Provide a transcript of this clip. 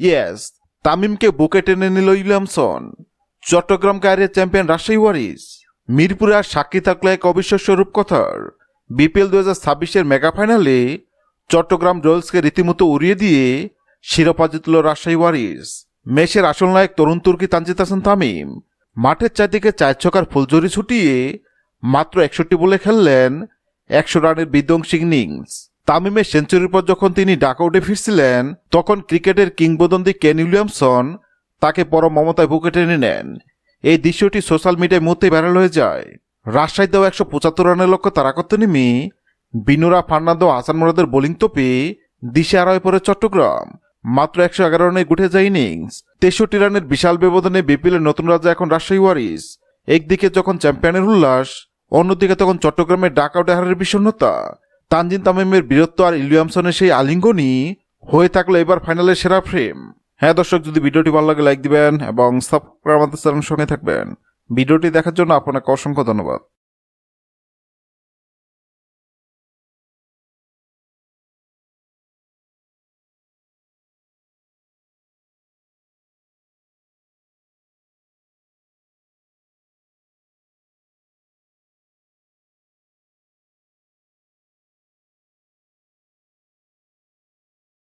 Yes তামিমকে বুকে টেনে নিল উইলিয়ামসন। চট্টগ্রাম কায়ের চ্যাম্পিয়ন রাজশাহী ওয়ারিস, মিরপুরে আর সাক্ষী থাকল এক অবিশ্বাস্য রূপকথার। বিপিএল দু হাজার ছাব্বিশের মেগা ফাইনালে চট্টগ্রাম রয়্যালসকে রীতিমতো উড়িয়ে দিয়ে শিরোপা জিতল রাজশাহী ওয়ারিস। মেসের আসল নায়ক তরুণ তুর্কি তানজিদ হাসান তামিম মাঠের চারদিকে চার ছকার ফুলঝুরি ছুটিয়ে মাত্র একষট্টি বলে খেললেন একশো রানের বিধ্বংসী ইনিংস। তামিমের সেঞ্চুরির পর যখন তিনি ডাকআউটে ফিরছিলেন, তখন ক্রিকেটের কিংবদন্তি কেন উইলিয়ামসন তাকে পরম মমতায় বুকে টেনে নেন। এই দৃশ্যটি সোশ্যাল মিডিয়ায় মুহূর্তে ভাইরাল হয়ে যায়। রাজশাহীতেও একশো পঁচাত্তর রানের লক্ষ্য তারা করতে নেমে বিনুরা ফার্নান্দো হাসান মোরাদের বোলিং তোপে, দিশে আড়ায় পড়ে চট্টগ্রাম। মাত্র একশো এগারো রানে গুঠে যায় ইনিংস। তেষট্টি রানের বিশাল ব্যবধানে বিপিএলের নতুন রাজা এখন রাজশাহী ওয়ারিস। একদিকে যখন চ্যাম্পিয়নের উল্লাস, অন্যদিকে তখন চট্টগ্রামের ডাকআউটে হারের বিষণ্ণতা। তানজিন তামিমের বীরত্ব আর ইলিয়ামসনের সেই আলিঙ্গনই হয়ে থাকল এবার ফাইনালের সেরা ফ্রেম। হ্যাঁ দর্শক, যদি ভিডিওটি ভালো লাগে, লাইক দিবেন এবং সাবস্ক্রাইব আমাদের চ্যানেল সঙ্গে থাকবেন। ভিডিওটি দেখার জন্য আপনাকে অসংখ্য ধন্যবাদ।